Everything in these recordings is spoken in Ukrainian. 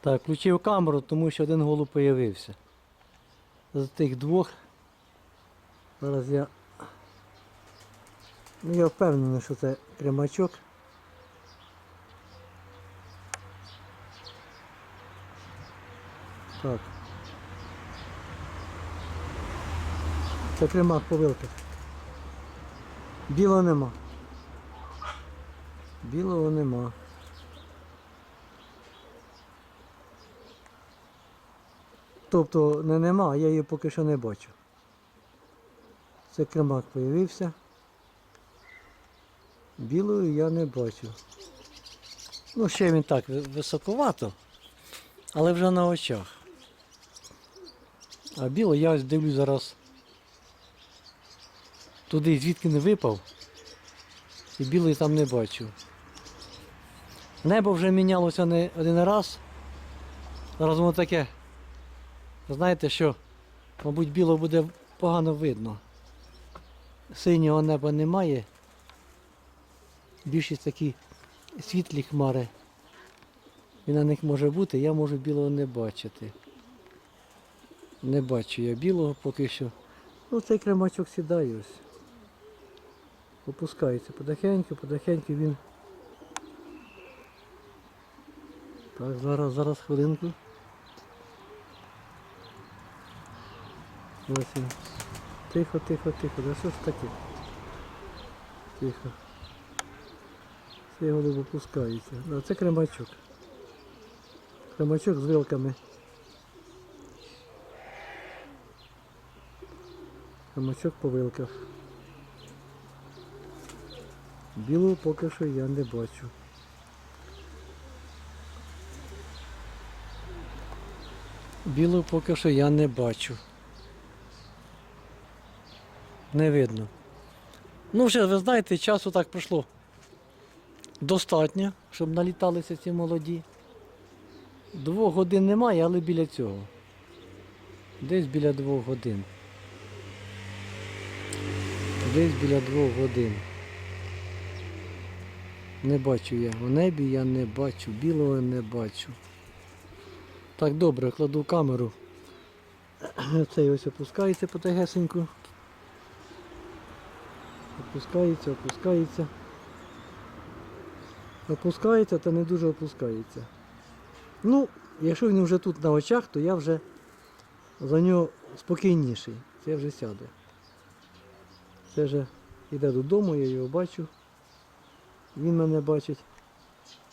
Так, включив камеру, тому що один голуб появився. З тих двох. Зараз я. Ну, я впевнений, що це кремачок. Так. Це кремак по вилках. Білого нема. Білого нема. Тобто не нема, я її поки що не бачу. Це кремак появився. Білої я не бачу. Ну, ще він так високовато, але вже на очах. А біло я ось дивлюсь зараз туди, звідки не випав. І білої там не бачу. Небо вже мінялося не один раз. Зараз воно таке. Знаєте що, мабуть, біло буде погано видно. Синього неба немає. Більшість такі світлі хмари. І на них може бути, я можу білого не бачити. Не бачу я білого поки що. Ну цей кремачок сідає ось. Опускається потихеньку, потихеньку він. Так, зараз, зараз хвилинку. Ось. Тихо, тихо, тихо. Да що ж таке? Тихо. Цей голуб опускається. Да, це кремачок. Кремачок з вилками. Кремачок по вилках. Білого поки що я не бачу. Білого поки що я не бачу. Не видно. Ну, вже ви знаєте, часу так пройшло достатньо, щоб наліталися ці молоді. Двох годин немає, але біля цього. Десь біля двох годин. Десь біля двох годин. Не бачу я. У небі я не бачу, білого не бачу. Так, добре, кладу камеру. Цей ось опускається потихесеньку. Опускається, опускається. Опускається та не дуже опускається. Ну, якщо він вже тут на очах, то я вже за нього спокійніший. Це вже сяде. Це вже йде додому, я його бачу. Він мене бачить.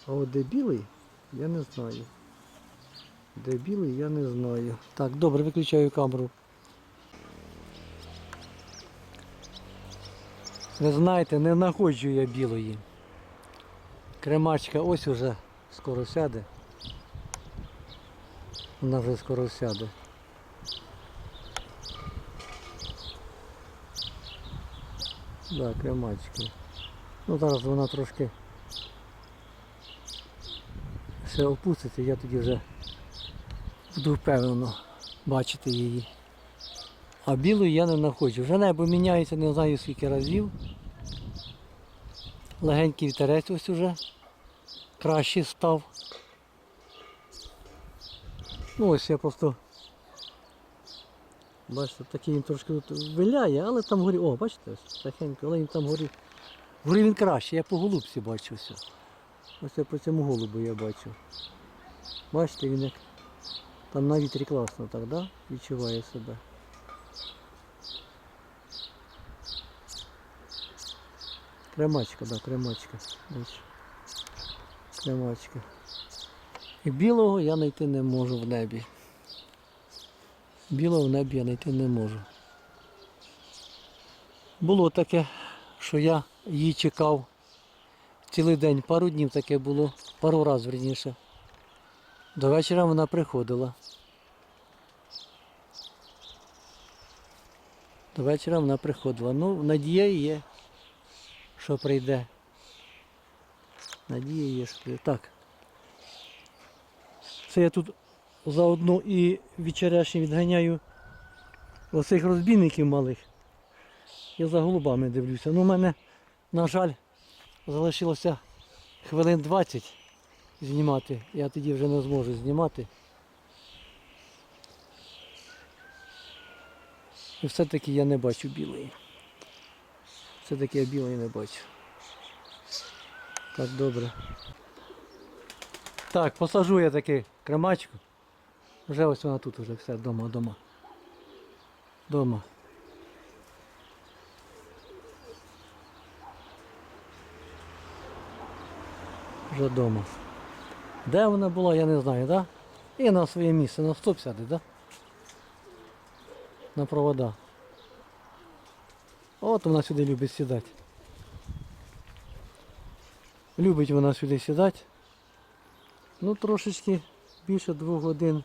А от де білий, я не знаю. Де білий, я не знаю. Так, добре, виключаю камеру. Ви знаєте, не знаходжу я білої. Кремачка ось уже скоро сяде. Вона вже скоро сяде. Да, кремачки. Ну зараз вона трошки ще опуститься, я тоді вже буду впевнено бачити її. А білу я не знаходжу. Вже небо міняється не знаю скільки разів. Легенький вітерець ось уже краще став. Ну ось я просто бачите, такий він трошки тут виляє, але там горі. О, бачите, ось тихенько, але він там горі. Горі він краще, я по голубці бачу все. Ось я по цьому голубу я бачу. Бачите, він як там на вітрі класно так, да? Відчуває себе. Кремачка, да, кремачка. Бачу. Кремачка. І білого я знайти не можу в небі. Білого в небі я знайти не можу. Було таке, що я її чекав цілий день, пару днів таке було, пару разів верніше. До вечора вона приходила. До вечора вона приходила. Ну, надія є, що прийде. Надія є, що. Так. Це я тут заодно і вечеряшні відганяю оцих розбійників малих. Я за голубами дивлюся. Ну, у мене, на жаль, залишилося хвилин 20. знімати. Я тоді вже не зможу знімати. І все-таки я не бачу білої. Все-таки я білої не бачу. Так, добре. Так, посажу я таки кремачку. Вже ось вона тут вже все, дома, дома. Дома. Вже дома. Де вона була, я не знаю, так? Да? І на своє місце, на стоп сяде, так? Да? На провода. От вона сюди любить сідати. Любить вона сюди сідати. Ну трошечки більше двох годин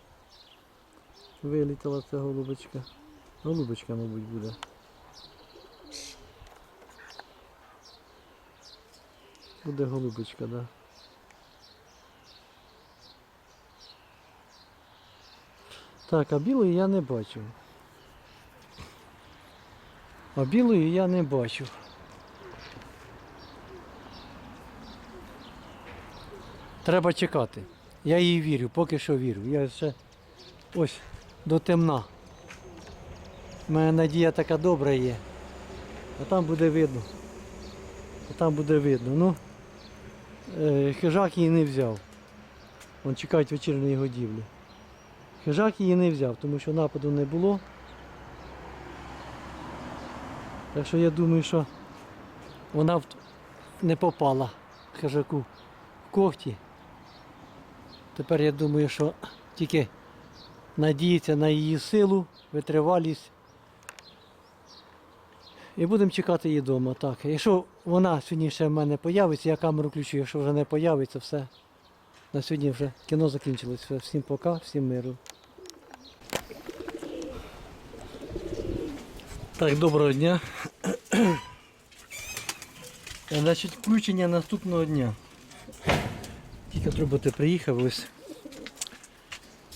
вилітала ця голубочка. Голубочка, мабуть, буде. Буде голубочка, так. Да. Так, а білої я не бачу. А білої я не бачу. Треба чекати. Я їй вірю, поки що вірю. Я ще ось до темна. У мене надія така добра є. А там буде видно. А там буде видно. Ну, е, хижак її не взяв. Вон чекають вечірньої годівлі. Хижак її не взяв, тому що нападу не було. Так що я думаю, що вона не попала хижаку в когті. Тепер я думаю, що тільки надіється на її силу, витривалість. І будемо чекати її вдома. Так. Якщо вона сьогодні ще в мене появиться, я камеру включу, якщо вже не появиться, все. На сьогодні вже кіно закінчилось. Всім пока, всім миру. Так, доброго дня. Значить, включення наступного дня. Тільки з роботи приїхав, ось.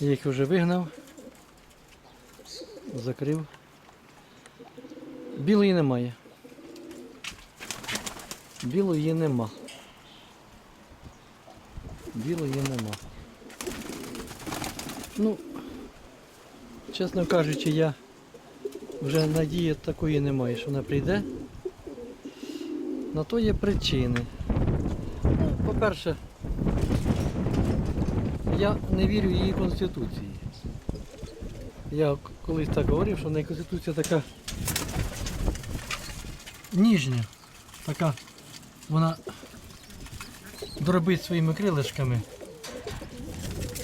Я їх вже вигнав. Закрив. Білої немає. Білої нема. Білої нема. Ну, чесно кажучи, я вже надії такої немає, що вона прийде. На то є причини. Ну, по-перше, я не вірю її конституції. Я колись так говорив, що в неї конституція така ніжня, така вона дробить своїми крилишками.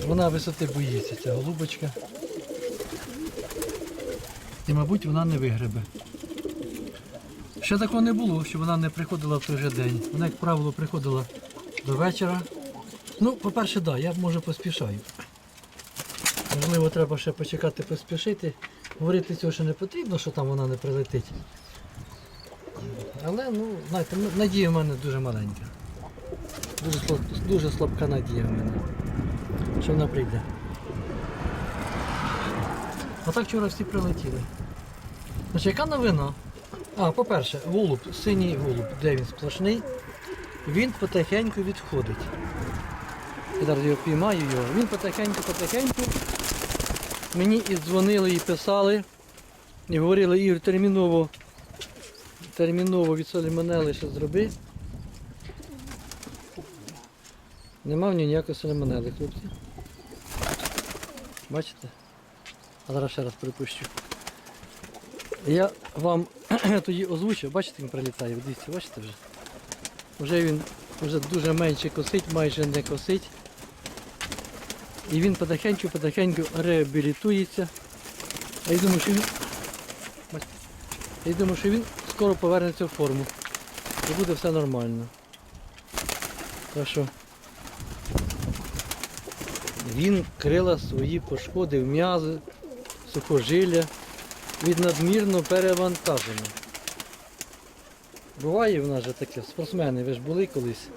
Вона висоти боїться, ця голубочка. І, мабуть, вона не вигребе. Ще такого не було, що вона не приходила в той же день. Вона, як правило, приходила до вечора. Ну, по-перше, так, да, я може поспішаю. Можливо, треба ще почекати, поспішити. Говорити цього ще не потрібно, що там вона не прилетить. Але, ну, знаєте, надія в мене дуже маленька. Дуже, дуже слабка надія в мене, що вона прийде. А так вчора всі прилетіли. Значить, яка новина? А, по-перше, голуб, синій голуб, де він сплошний, він потихеньку відходить. Я зараз його піймаю його. Він потихеньку-потихеньку. Мені і дзвонили, і писали, і говорили, Ігор, терміново, терміново від сальмонели ще зроби. Нема в нього ніякої сальмонели, хлопці. Бачите? А зараз ще раз припущу. Я вам тоді озвучив, бачите, він прилітає, дивіться, бачите вже. Вже він вже дуже менше косить, майже не косить. І він потихеньку-потихеньку реабілітується. Я думаю, що він. Я думаю, що він скоро повернеться в форму. І буде все нормально. Так що він крила свої пошкодив м'язи, сухожилля від надмірно перевантаження. Буває в нас же таке, спортсмени, ви ж були колись.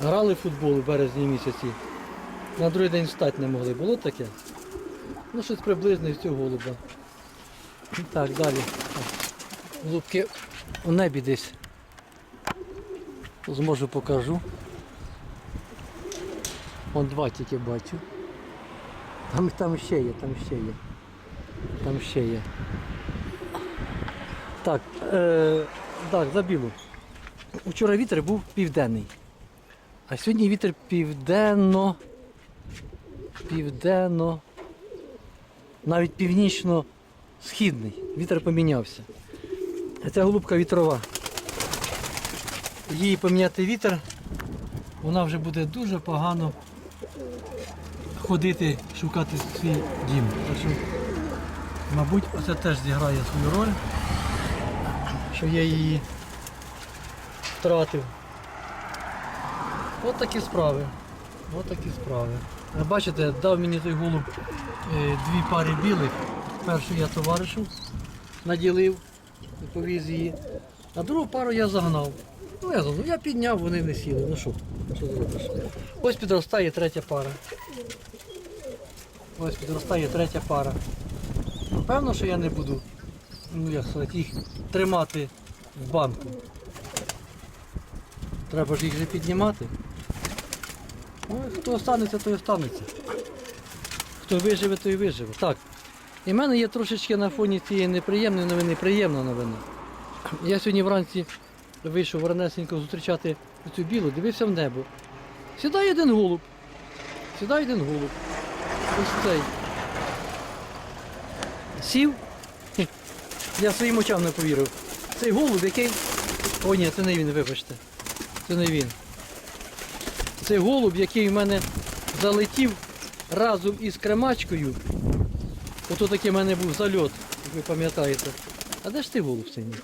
Грали в футбол у березні місяці. На другий день встати не могли. Було таке? Ну, щось приблизне з цього голуба. Так, далі. Голубки у небі десь. Зможу покажу. Вон два тільки бачу. Там, там ще є, там ще є. Там ще є. Так, е, так, за білу. Вчора вітер був південний. А сьогодні вітер південно. Південно. Навіть північно-східний. Вітер помінявся. Ця голубка вітрова. Її поміняти вітер, вона вже буде дуже погано ходити, шукати свій дім. Мабуть, оце теж зіграє свою роль, що я її втратив. От такі справи. От такі справи. Бачите, дав мені той голуб е, дві пари білих. Першу я товаришу наділив повіз її. А другу пару я загнав. Ну я. Я підняв, вони не сіли. Ну що, що зробиш? Ось підростає третя пара. Ось підростає третя пара. Певно, що я не буду ну, як сказати, їх тримати в банку. Треба ж їх же піднімати. Ну, хто останеться, той останеться. Хто виживе, той виживе. Так. І в мене є трошечки на фоні цієї неприємної новини, приємна новина. Я сьогодні вранці вийшов ранесенько зустрічати цю білу, дивився в небо. Сідає один голуб. Сідає один голуб. Ось цей. Сів. Я своїм очам не повірив. Цей голуб, який. О, ні, це не він, вибачте. Це не він. Цей голуб, який в мене залетів разом із кремачкою. Ото такий в мене був зальот, як ви пам'ятаєте. А де ж ти голуб синій?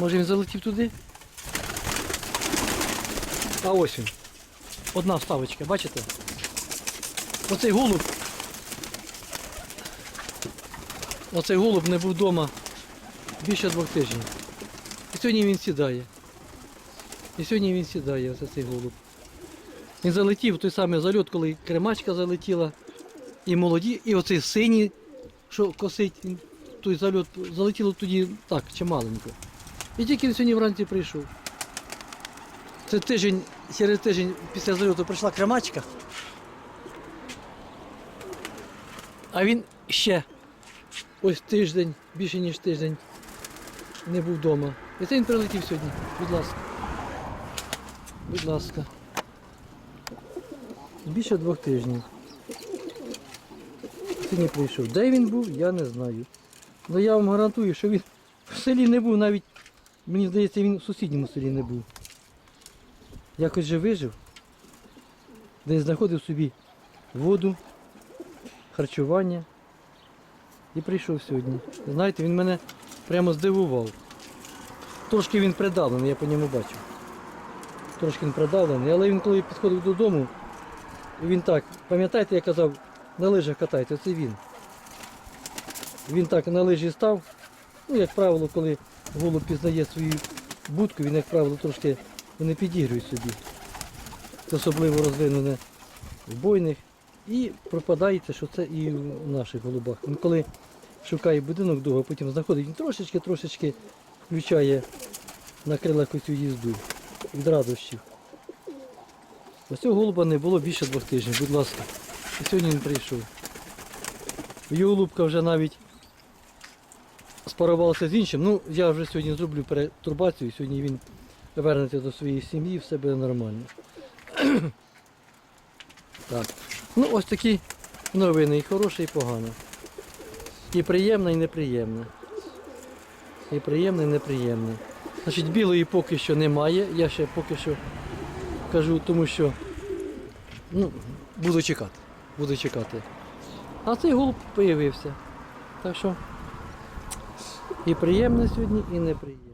Може він залетів туди? А ось він. Одна вставочка, бачите? Оцей голуб. Оцей голуб не був вдома більше двох тижнів. І сьогодні він сідає. І сьогодні він сідає, оце цей голуб. Він залетів в той самий зальот, коли кремачка залетіла, і молоді, і оцей синій, що косить, той зальот залетіло тоді так, чималенько. І тільки він сьогодні вранці прийшов. Це тиждень, через тиждень після зальоту прийшла кремачка. А він ще ось тиждень, більше ніж тиждень не був вдома. І це він прилетів сьогодні. Будь ласка. Будь ласка. Більше двох тижнів. Сьогодні прийшов. Де він був, я не знаю. Але я вам гарантую, що він в селі не був, навіть, мені здається, він в сусідньому селі не був. Якось же вижив, десь знаходив собі воду, харчування і прийшов сьогодні. Знаєте, він мене прямо здивував. Трошки він придавлений, я по ньому бачив. Трошки він придавлений, але він коли підходив додому, він так, пам'ятаєте, я казав, на лижах катайте, це він. Він так на лижі став. Ну, як правило, коли голуб пізнає свою будку, він, як правило, трошки не підігрує собі. Це особливо розвинене в бойних. І пропадається, що це і в наших голубах. Він коли шукає будинок довго, потім знаходить, він трошечки-трошечки включає на крилах оцю їзду від радощів. Ось цього голуба не було більше двох тижнів, будь ласка. І сьогодні він прийшов. Його голубка вже навіть спарувалася з іншим. Ну, я вже сьогодні зроблю перетурбацію, сьогодні він вернеться до своєї сім'ї, все буде нормально. так. Ну, ось такі новини, і хороше, і погано. І приємне, і неприємне. І приємне, і неприємне. Значить, білої поки що немає. Я ще поки що кажу, тому що ну, буду чекати. Буду чекати. А цей голуб появився. Так що і приємне сьогодні, і неприємне.